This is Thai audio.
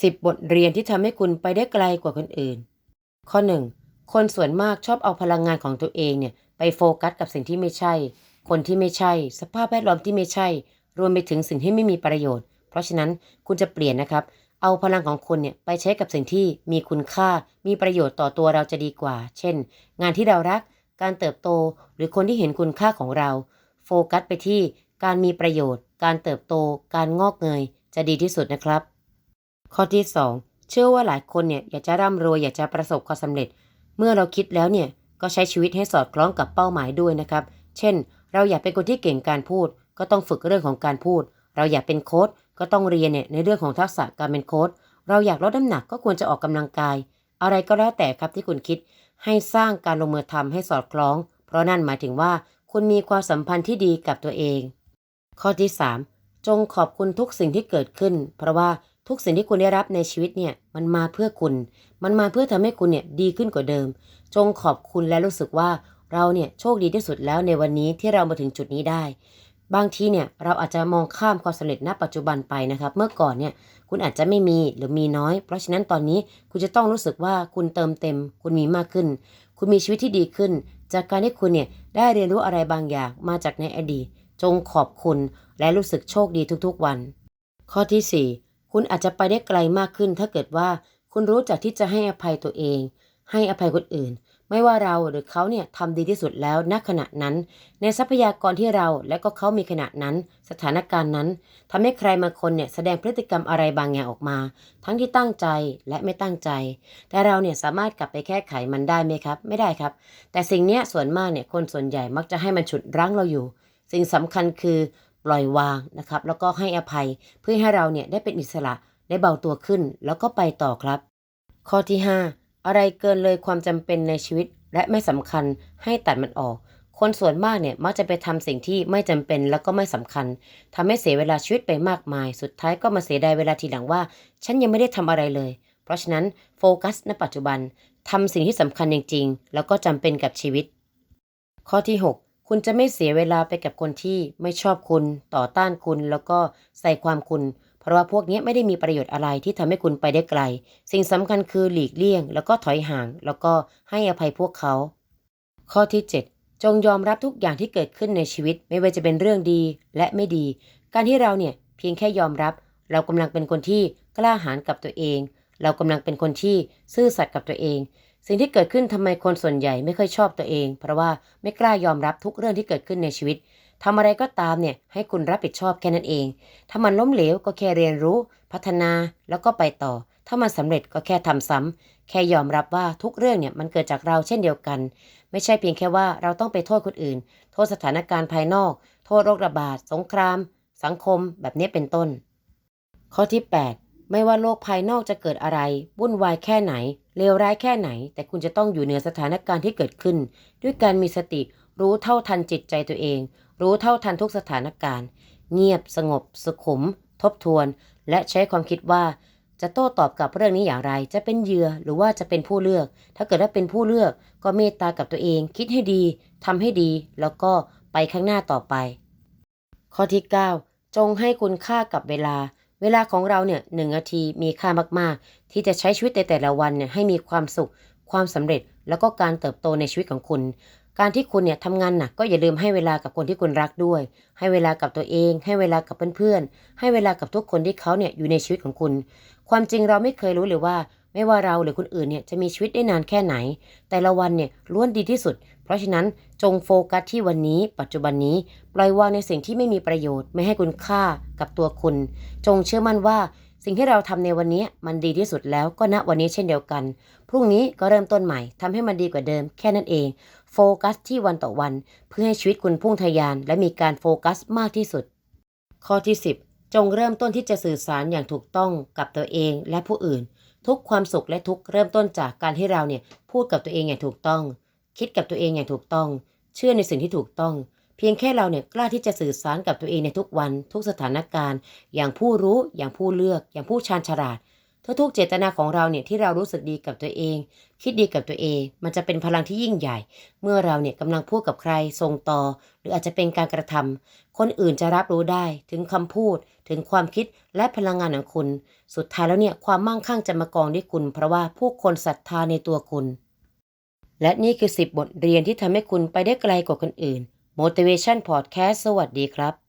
10 บทเรียนที่ทำให้คุณไปได้ไกลกว่าคนอื่น ข้อ 1. คนส่วนมากชอบเอาพลังงานของตัวเองเนี่ยไปโฟกัสกับสิ่งที่ไม่ใช่ คนที่ไม่ใช่ สภาพแวดล้อมที่ไม่ใช่ รวมไปถึงสิ่งที่ไม่มีประโยชน์ เพราะฉะนั้นคุณจะเปลี่ยนนะครับ เอาพลังของคุณเนี่ยไปใช้กับสิ่งที่มีคุณค่า มีประโยชน์ต่อตัวเราจะดีกว่า เช่น งานที่เรารัก การเติบโต หรือคนที่เห็นคุณค่าของเรา โฟกัสไปที่การมีประโยชน์ การเติบโต การงอกเงย จะดีที่สุดนะครับ ข้อที่ 2 เชื่อว่าหลายคนเนี่ยอยากจะร่ำรวยอยากจะประสบความสำเร็จ เมื่อเราคิดแล้วเนี่ยก็ใช้ชีวิตให้สอดคล้องกับเป้าหมายด้วยนะครับ เช่น เราอยากเป็นคนที่เก่งการพูด ก็ต้องฝึกเรื่องของการพูด เราอยากเป็นโค้ชก็ต้องเรียนเนี่ยในเรื่องของทักษะการเป็นโค้ชเราอยากลดน้ำหนักก็ควรจะออกกำลังกาย อะไรก็แล้วแต่ครับที่คุณคิด ให้สร้างการลงมือทำให้สอดคล้อง เพราะนั่นหมายถึงว่า คุณมีความสัมพันธ์ที่ดีกับตัวเอง ข้อที่ 3 จงขอบคุณทุกสิ่งที่เกิดขึ้น เพราะว่า ทุกสิ่งที่คุณได้รับในชีวิตเนี่ยมันมาเพื่อคุณ มันมาเพื่อทำให้คุณเนี่ยดีขึ้นกว่าเดิม จงขอบคุณและรู้สึกว่าเราเนี่ยโชคดีที่สุดแล้วในวันนี้ที่เรามาถึงจุดนี้ได้ บางทีเนี่ยเราอาจจะมองข้ามความสำเร็จณปัจจุบันไปนะครับ เมื่อก่อนเนี่ยคุณอาจจะไม่มีหรือมีน้อย เพราะฉะนั้นตอนนี้คุณจะต้องรู้สึกว่าคุณเติมเต็ม คุณมีมากขึ้น คุณมีชีวิตที่ดีขึ้น จากการที่คุณเนี่ยได้เรียนรู้อะไรบางอย่างมาจากในอดีต จงขอบคุณและรู้สึกโชคดีทุกๆวัน ข้อที่ 4 คุณอาจจะไปได้ไกลมากขึ้น ถ้าเกิดว่าคุณรู้จักที่จะให้อภัยตัวเอง ให้อภัยคนอื่น ไม่ว่าเราหรือเขาเนี่ยทำดีที่สุดแล้วณขณะนั้น ในทรัพยากรที่เราและก็เขามีขณะนั้น สถานการณ์นั้นทำให้ใครบางคนเนี่ยแสดงพฤติกรรมอะไรบางอย่างออกมา ทั้งที่ตั้งใจและไม่ตั้งใจ แต่เราเนี่ยสามารถกลับไปแก้ไขมันได้ไหมครับ ไม่ได้ครับ แต่สิ่งเนี้ยส่วนมากเนี่ยคนส่วนใหญ่มักจะให้มันฉุดรั้งเราอยู่ สิ่งสำคัญคือ ปล่อยวางนะครับ แล้วก็ให้อภัยเพื่อให้เราเนี่ยได้เป็นอิสระได้เบาตัวขึ้น แล้วก็ไปต่อครับ ข้อที่ 5 อะไรเกินเลยความจำเป็นในชีวิต และไม่สำคัญให้ตัดมันออก คนส่วนมากเนี่ยมักจะไปทำสิ่งที่ไม่จำเป็นแล้วก็ไม่สำคัญทำให้เสียเวลาชีวิตไปมากมาย สุดท้ายก็มาเสียดายเวลาทีหลังว่า ฉันยังไม่ได้ทำอะไรเลย เพราะฉะนั้นโฟกัส ณปัจจุบันทำสิ่งที่สำคัญจริงๆแล้วก็จำเป็นกับชีวิต ข้อที่ 6 คุณจะไม่เสียเวลาไปกับคนที่ไม่ชอบคุณ ต่อต้านคุณ แล้วก็ใส่ความคุณ เพราะว่าพวกนี้ไม่ได้มีประโยชน์อะไรที่ทำให้คุณไปได้ไกล สิ่งสำคัญคือหลีกเลี่ยง แล้วก็ถอยห่าง แล้วก็ให้อภัยพวกเขา ข้อที่ 7 จงยอมรับทุกอย่างที่เกิดขึ้นในชีวิต ไม่ว่าจะเป็นเรื่องดีและไม่ดี การที่เราเนี่ยเพียงแค่ยอมรับ เรากำลังเป็นคนที่กล้าหาญกับตัวเอง เรากำลังเป็นคนที่ซื่อสัตย์กับตัวเอง สิ่งที่เกิดขึ้นทำไมคนส่วนใหญ่ไม่ค่อยชอบตัวเอง เพราะว่าไม่กล้ายอมรับทุกเรื่องที่เกิดขึ้นในชีวิตทำอะไรก็ตามเนี่ยให้คุณรับผิดชอบแค่นั้นเอง ถ้ามันล้มเหลวก็แค่เรียนรู้ พัฒนาแล้วก็ไปต่อ ถ้ามันสำเร็จก็แค่ทำซ้ำแค่ยอมรับว่าทุกเรื่องเนี่ยมันเกิดจากเราเช่นเดียวกัน ไม่ใช่เพียงแค่ว่าเราต้องไปโทษคนอื่น โทษสถานการณ์ภายนอก โทษโรคระบาดสงคราม สังคม แบบนี้เป็นต้น ข้อที่ 8 ไม่ว่าโลกภายนอกจะเกิดอะไรวุ่นวายแค่ไหน เลวร้ายแค่ไหน แต่คุณจะต้องอยู่เหนือสถานการณ์ที่เกิดขึ้น ด้วยการมีสติรู้เท่าทันจิตใจตัวเอง รู้เท่าทันทุกสถานการณ์ เงียบสงบ สุขุม ทบทวน และใช้ความคิดว่า จะโต้ตอบกับเรื่องนี้อย่างไร จะเป็นเหยื่อหรือว่าจะเป็นผู้เลือก ถ้าเกิดว่าเป็นผู้เลือก ก็เมตตากับตัวเอง คิดให้ดีทำให้ดี แล้วก็ไปข้างหน้าต่อไป ข้อที่ 9 จงให้คุณค่ากับเวลา เวลาของเราเนี่ยหนึ่งนาทีมีค่ามากๆ ที่จะใช้ชีวิตในแต่ละวันเนี่ยให้มีความสุข ความสำเร็จแล้วก็การเติบโตในชีวิตของคุณ การที่คุณเนี่ยทำงานหนักก็อย่าลืมให้เวลากับคนที่คุณรักด้วย ให้เวลากับตัวเอง ให้เวลากับเพื่อนๆให้เวลากับทุกคนที่เขาเนี่ยอยู่ในชีวิตของคุณ ความจริงเราไม่เคยรู้เลยว่า ไม่ว่าเราหรือคนอื่นเนี่ยจะมีชีวิตได้นานแค่ไหน แต่ละวันเนี่ยล้วนดีที่สุด เพราะฉะนั้นจงโฟกัสที่วันนี้ ปัจจุบันนี้ ปล่อยวางในสิ่งที่ไม่มีประโยชน์ ไม่ให้คุณค่ากับตัวคุณ จงเชื่อมั่นว่าสิ่งที่เราทำในวันนี้มันดีที่สุดแล้วก็ณวันนี้เช่นเดียวกัน พรุ่งนี้ก็เริ่มต้นใหม่ทำให้มันดีกว่าเดิมแค่นั้นเอง โฟกัสที่วันต่อวัน เพื่อให้ชีวิตคุณพุ่งทะยาน และมีการโฟกัสมากที่สุด ข้อที่ 10 จงเริ่มต้นที่จะสื่อสารอย่างถูกต้องกับตัวเองและผู้อื่น ทุกความสุขและทุกเริ่มต้นจากการที่เราเนี่ยพูดกับตัวเองอย่างถูกต้อง คิดกับตัวเองอย่างถูกต้อง เชื่อในสิ่งที่ถูกต้อง เพียงแค่เราเนี่ยกล้าที่จะสื่อสารกับตัวเองในทุกวัน ทุกสถานการณ์ อย่างผู้รู้ อย่างผู้เลือก อย่างผู้ชาญฉลาด ทุกๆเจตนาของเราเนี่ยที่เรารู้สึกดีกับตัวเอง คิดดีกับตัวเอง มันจะเป็นพลังที่ยิ่งใหญ่ เมื่อเราเนี่ยกำลังพูดกับใครส่งต่อ หรืออาจจะเป็นการกระทำคนอื่นจะรับรู้ได้ถึงคำพูด ถึงความคิดและพลังงานของคุณ สุดท้ายแล้วเนี่ยความมั่งคั่งจะมากองที่คุณ เพราะว่าผู้คนศรัทธาในตัวคุณ และนี่คือ 10 บทเรียนที่ทำให้คุณไปได้ไกลกว่าคนอื่น Motivation Podcast สวัสดีครับ